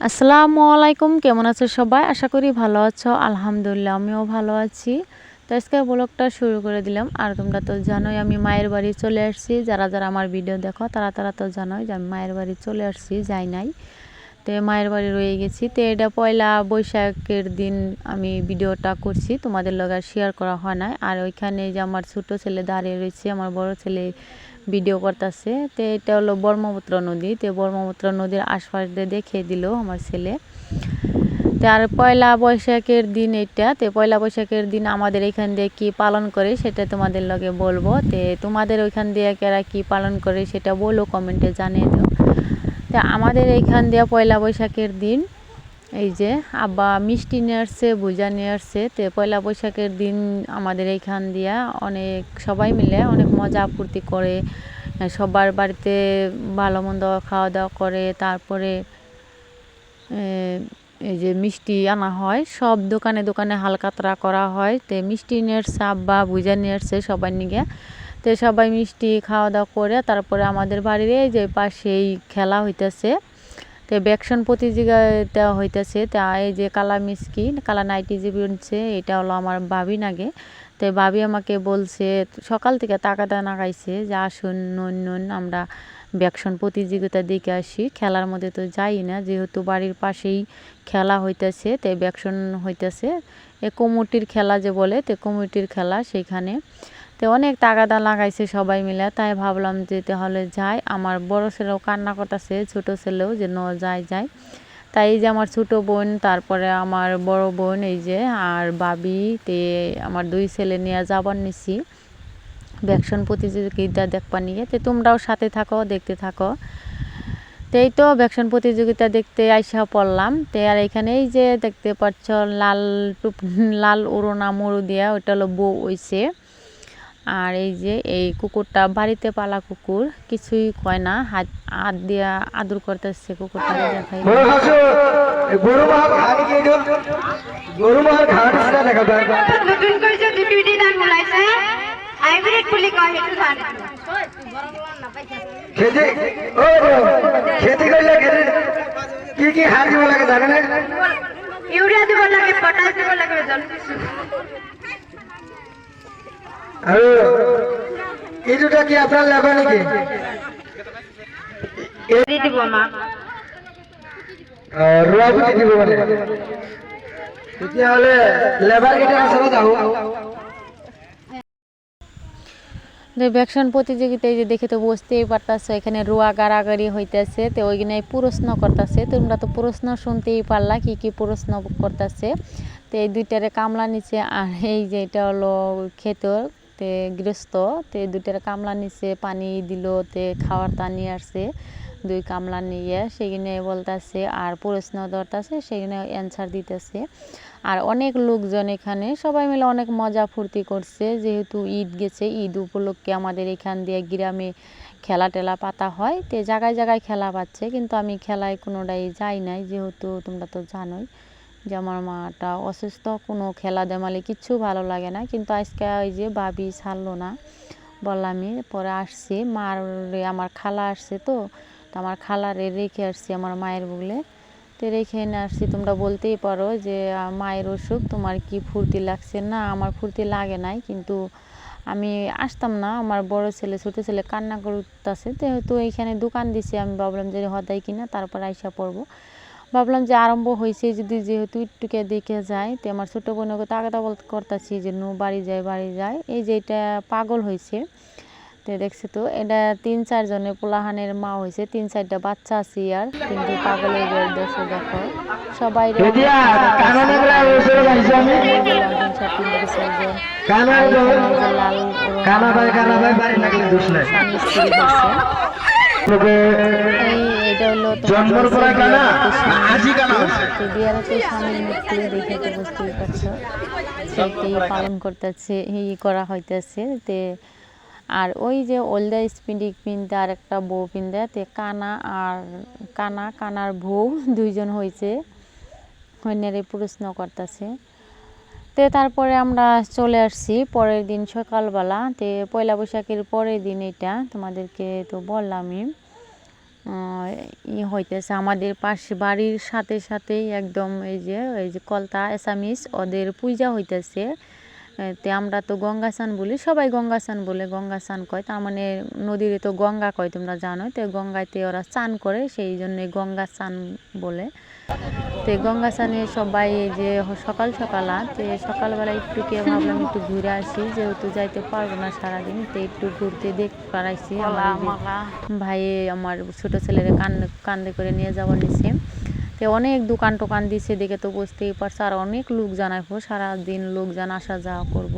আসসালামু আলাইকুম, কেমন আছো সবাই? আশা করি ভালো আছো। আলহামদুলিল্লাহ, আমিও ভালো আছি। তো আজকে ব্লগটা শুরু করে দিলাম। আর তোমরা তো জানোই আমি মায়ের বাড়ি চলে আসছি। যারা যারা আমার ভিডিও দেখো, তারা তারা তো জানোই যে আমি মায়ের বাড়ি চলে আসছি, যাই নাই। তো মায়ের বাড়ি রয়ে গেছি। তো এটা পয়লা বৈশাখের দিন আমি ভিডিওটা করছি, তোমাদের লগে শেয়ার করা হয় না আর ওইখানে যে আমার ছোট ছেলে দাঁড়িয়ে রয়েছে, আমার বড় ছেলে ভিডিও করতেছে। তো এটা হলো ব্রহ্মপুত্র নদী। তো ব্রহ্মপুত্র নদীর আশপাশ দিয়ে দেখিয়ে দিল আমার ছেলে। তো আর পয়লা বৈশাখের দিন এটা। তো পয়লা বৈশাখের দিন আমাদের এখান দিয়ে কি পালন করে সেটা তোমাদের লগে বলব। তো তোমাদের ওইখান দিয়ে কারা কি পালন করে সেটা বলো কমেন্টে জানিয়ে দাও। তা আমাদের এইখান দিয়ে পয়লা বৈশাখের দিন, এই যে আব্বা মিষ্টি নিয়ে আসছে ভুজা নিয়ে আসছে, তো পয়লা বৈশাখের দিন আমাদের এইখান দিয়া অনেক সবাই মিলে অনেক মজা ফুর্তি করে, সবার বাড়িতে ভালো মন্দ খাওয়া দাওয়া করে, তারপরে এই যে মিষ্টি আনা হয়, সব দোকানে দোকানে হালকাতরা করা হয়, তো মিষ্টি নিয়ে আসছে আব্বা ভুজা নিয়ে আসছে সবাই নিয়ে তো সবাই মিষ্টি খাওয়া দাওয়া করে তারপরে আমাদের বাড়ির এই যে পাশেই খেলা হইতেছে, তো ব্যাকশন প্রতিযোগিতা হইতেছে, তা এই যে কালা মিসকি কালা নাইটি যে বিনছে, এটা হলো আমার ভাবি নাগে। তো ভাবি আমাকে বলছে, সকাল থেকে টাকাটা নাগাইছে যে আসুন, নুন নুন, আমরা ব্যাকশন প্রতিযোগিতা দেখে আসি। খেলার মধ্যে তো যাই না, যেহেতু বাড়ির পাশেই খেলা হইতেছে তাই ব্যাকশন হইতেছে। এ কমিটির খেলা যে বলে, তে কমিটির খেলা সেইখানে। তো অনেক টাকাটা লাগাইছে সবাই মিলে। তাই ভাবলাম যে তাহলে যাই। আমার বড় ছেলেও কান্না করতেছে, ছোট ছেলেও যে ন যায় যায় তাই এই যে আমার ছোট বোন, তারপরে আমার বড় বোন, এই যে আর বাবি তে আমার দুই ছেলে নিয়ে যাবার নিছি। ভ্যাকসিন প্রতিযোগিতা দেখবা নিয়ে। তো তোমরাও সাথে থাকো, দেখতে থাকো। তো এই তো ভ্যাকসিন প্রতিযোগিতা দেখতে আইসা পড়লাম। তো আর এখানে এই যে দেখতে পাচ্ছ লাল টুপ লাল উড়োনা মরু দিয়া, ওইটা হলো বউ হইছে। আর এই যে এই কুকুরটা বাড়িতে পালা কুকুর কিছুই কয় না হাত হাত দিয়া আদর করতেছে কুকুরটা দেখাই। খেতি কি কি দিব লাগে ইউৰিয়া দিব লাগে দিব আৰু এই দুটা কি আপোনাৰ লেবাৰ নেকি? দি দিব আমাক ৰোৱা পুতি দিব মানে। তেতিয়াহ'লে লেবাৰ কেইটা ওচৰত আহো। যে ভ্যাকসিন প্রতিযোগিতায় যে দেখে তো বুঝতেই পারতাছো এখানে রোয়া গাড়াগাড়ি হইতেছে তো ওইখানে প্রশ্ন করতেছে। তোমরা তো প্রশ্ন শুনতেই পারলা কি কি প্রশ্ন করতেছে। তো এই দুইটারে কামলা নিচে আর এই যে এটা হলো ক্ষেতর। তে গৃহস্থ, তে দুইটারে কামলা নিচে পানি দিল, তে খাওয়ার তা নিয়ে আসছে। দুই কামলা নিয়ে সেখানে বলতেছে, আর প্রশ্ন ধরতেছে, সেখানে অ্যান্সার দিতেছে। আর অনেক লোকজন এখানে, সবাই মিলে অনেক মজা ফুর্তি করছে। যেহেতু ঈদ গেছে, ঈদ উপলক্ষে আমাদের এখান দিয়ে গ্রামে খেলা টেলা পাতা হয়, তে জায়গায় জায়গায় খেলা পাচ্ছে। কিন্তু আমি খেলায় কোনোটাই যাই নাই, যেহেতু তোমরা তো জানোই। যে আমার মাটা অসুস্থ, কোনো খেলা দেমালে কিচ্ছু ভালো লাগে না। কিন্তু আজকে ওই যে ভাবি ছাড়লো না বললামই পরে আসছি। মার আমার খালা আসছে তো তো আমার খালারে রেখে আসছি আমার মায়ের বলে। তো রেখে এনে আসছি, তোমরা বলতেই পারো যে মায়ের অসুখ, তোমার কি ফুর্তি লাগছে? না, আমার ফুর্তি লাগে নাই, কিন্তু আমি আসতাম না। আমার বড় ছেলে, ছোটো ছেলে কান্না করতেছে। যেহেতু এইখানে দোকান দিছে, আমি ভাবলাম যে হদাই কিনা, তারপর আইসা পড়ব। ভাবলাম যে আরম্ভ হয়েছে যদি যেহেতু একটুকে দেখে যায় তো আমার ছোটো বোনকে তাগাদা বল করতেছি যে নু বাড়ি যায় বাড়ি যায় এই যে এটা পাগল হয়েছে। তো দেখছি তো এটা তিন চারজনের পোলাহানের মা হয়েছে তিন চারটা বাচ্চা আছে আর কিন্তু পাগলের বের দেশে দেখো। সবাই লাল স্বামী স্ত্রী বুঝতেই পারছ। সেটাই পালন করতেছে এই করা হইতেছে। তে আর ওই যে ওলদা স্পিন্ডিক পিনতে আর একটা বউ পিনতে, তে কানা আর কানা, কানার বউ দুইজন হয়েছে হইনারে প্রশ্ন করতেছে। তে তারপরে আমরা চলে আসছি পরের দিন সকালবেলা। তে পয়লা বৈশাখের পরের দিন এটা তোমাদেরকে তো বললামই। ই হইতেছে আমাদের পাশে বাড়ির সাথে সাথেই একদম এই যে এই যে কলতা, এসামিস, ওদের পূজা হইতেছে। তে আমরা তো গঙ্গা স্নান বলি সবাই গঙ্গা স্নান বলে গঙ্গা স্নান কয়। তার মানে নদীর তো গঙ্গা কয় তোমরা জানো তো গঙ্গাতে ওরা স্নান করে সেই জন্য গঙ্গা স্নান বলে। তো গঙ্গা স্নানে সবাই যে সকাল সকাল তো সকালবেলা একটু কে ভাবলাম একটু ঘুরে আসি যেহেতু যাইতে পারব না সারাদিন তো একটু ঘুরতে দেখতে পারাইছি। আমার ভাই আমার ছোট ছেলেরে কান্দে কান্দে করে নিয়ে যাব নিচে তো অনেক দোকান টোকান দিছে, দেখে তো বুঝতেই পারছ। আর অনেক লোক জানাইবো সারাদিন লোকজন আসা যাওয়া করব।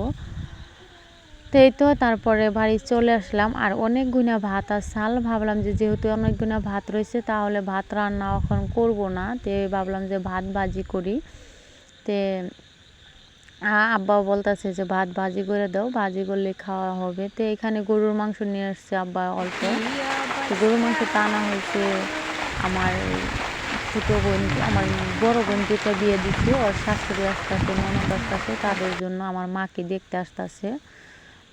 তো তো, তারপরে বাড়ি চলে আসলাম। আর অনেক গুণা ভাত আর চাল ভাবলাম যে, যেহেতু অনেক গুণা ভাত রয়েছে, তাহলে ভাত রান্না এখন করব না। তে ভাবলাম যে, ভাত ভাজি করি। তে আ- আব্বাও বলতেছে যে, ভাত ভাজি করে দাও, ভাজি করলে খাওয়া হবে। তো এখানে গরুর মাংস নিয়ে আসছে আব্বা অল্প। গরুর মাংস টানা হয়েছে আমার ছোটো বোন, আমার বড় যেটা বিয়ে দিচ্ছে ওর শাশুড়ি আসতেছে ননদ আসতেছে, তাদের জন্য আমার মাকে দেখতে আসতেছে।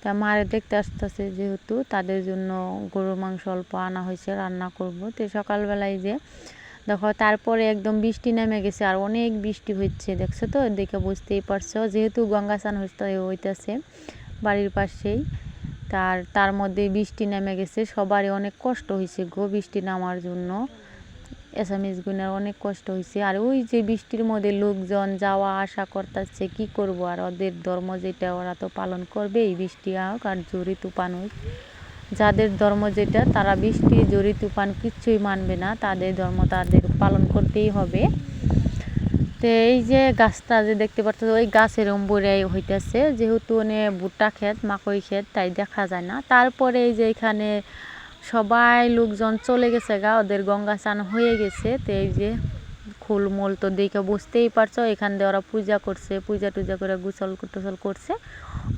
তা মারে দেখতে আসতেছে যেহেতু, তাদের জন্য গরুর মাংস অল্প আনা হয়েছে, রান্না করব। তো সকালবেলায় যে, দেখো তারপরে একদম বৃষ্টি নেমে গেছে, আর অনেক বৃষ্টি হচ্ছে, দেখছ তো? দেখে বুঝতেই পারছ। যেহেতু গঙ্গা স্নান হইতে হইতেছে বাড়ির পাশেই, তার তার মধ্যে বৃষ্টি নেমে গেছে। সবারই অনেক কষ্ট হয়েছে গো বৃষ্টি নামার জন্য। এসামিস গুনের অনেক কষ্ট হয়েছে আর ওই যে বৃষ্টির মধ্যে লোকজন যাওয়া আসা করতেছে, কি করব? আর ওদের ধর্ম যেটা, ওরা তো পালন করবে, এই বৃষ্টি হোক আর জরি তুফান হোক। যাদের ধর্ম যেটা, তারা বৃষ্টি জরি তুফান কিচ্ছুই মানবে না। তাদের ধর্ম তাদের পালন করতেই হবে। তো এই যে গাছটা যে দেখতে পাচ্ছ ওই গাছের অম্বরে হইতেছে। যেহেতু ওনে ভুট্টা ক্ষেত, মাকই ক্ষেত, তাই দেখা যায় না। তারপরে এই যে এখানে সবাই লোকজন চলে গেছে গা, ওদের গঙ্গা স্নান হয়ে গেছে। তো এই যে খুলমুল তো দেখে বুঝতেই পারছ, এখান দিয়ে ওরা পূজা করছে, পূজা টুজা করে গুসল টুসল করছে।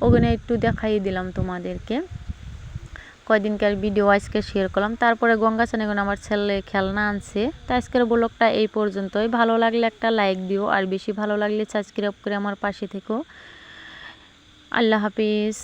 ওখানে একটু দেখাই দিলাম তোমাদেরকে। কয়দিনকার ভিডিও আজকে শেয়ার করলাম। তারপরে গঙ্গা স্নানে এখন আমার ছেলে খেলনা আনছে। তো আজকের ব্লগটা এই পর্যন্তই। ভালো লাগলে একটা লাইক দিও, আর বেশি ভালো লাগলে সাবস্ক্রাইব করে আমার পাশে থেকো। আল্লাহ হাফিজ।